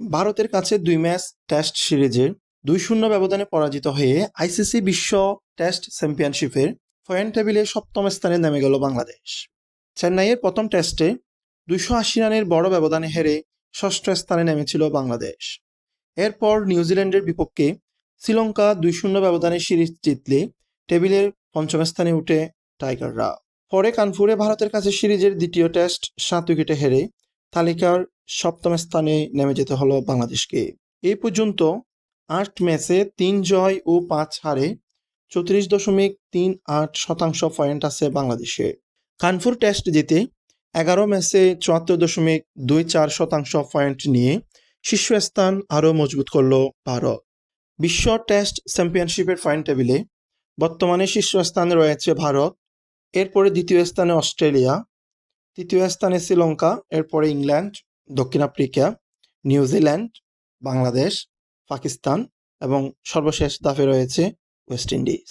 ভারতের কাছে দুই ম্যাচ টেস্ট সিরিজে দুই শূন্য ব্যবধানে পরাজিত হয়ে আইসিসি বিশ্ব টেস্ট চ্যাম্পিয়নশিপের পয়েন্ট টেবিলে সপ্তম স্থানে নেমে গেল বাংলাদেশ। চেন্নাইয়ের প্রথম টেস্টে দুইশো আশি রানের বড় ব্যবধানে হেরে ষষ্ঠ স্থানে নেমেছিল বাংলাদেশ। এরপর নিউজিল্যান্ডের বিপক্ষে শ্রীলঙ্কা দুই শূন্য ব্যবধানে সিরিজ জিতলে টেবিলের পঞ্চম স্থানে উঠে টাইগাররা। পরে কানপুরে ভারতের কাছে সিরিজের দ্বিতীয় টেস্ট সাত উইকেটে হেরে তালিকার সপ্তম স্থানে নেমে যেতে হলো বাংলাদেশকে। এ পর্যন্ত আট ম্যাচে তিন জয় ও পাঁচ হারে চৌত্রিশ দশমিক তিন আট শতাংশ পয়েন্ট আছে বাংলাদেশে। কানপুর টেস্ট জিতে এগারো ম্যাচে চুয়াত্তর দশমিক দুই চার শতাংশ পয়েন্ট নিয়ে শীর্ষস্থান আরও মজবুত করল ভারত। বিশ্ব টেস্ট চ্যাম্পিয়নশিপের পয়েন্ট টেবিলে বর্তমানে শীর্ষস্থানে রয়েছে ভারত, এরপরে দ্বিতীয় স্থানে অস্ট্রেলিয়া তৃতীয় স্থানে শ্রীলঙ্কা, এরপরে ইংল্যান্ড, দক্ষিণ আফ্রিকা নিউজিল্যান্ড বাংলাদেশ, পাকিস্তান এবং সর্বশেষ দাফে রয়েছে ওয়েস্ট ইন্ডিজ।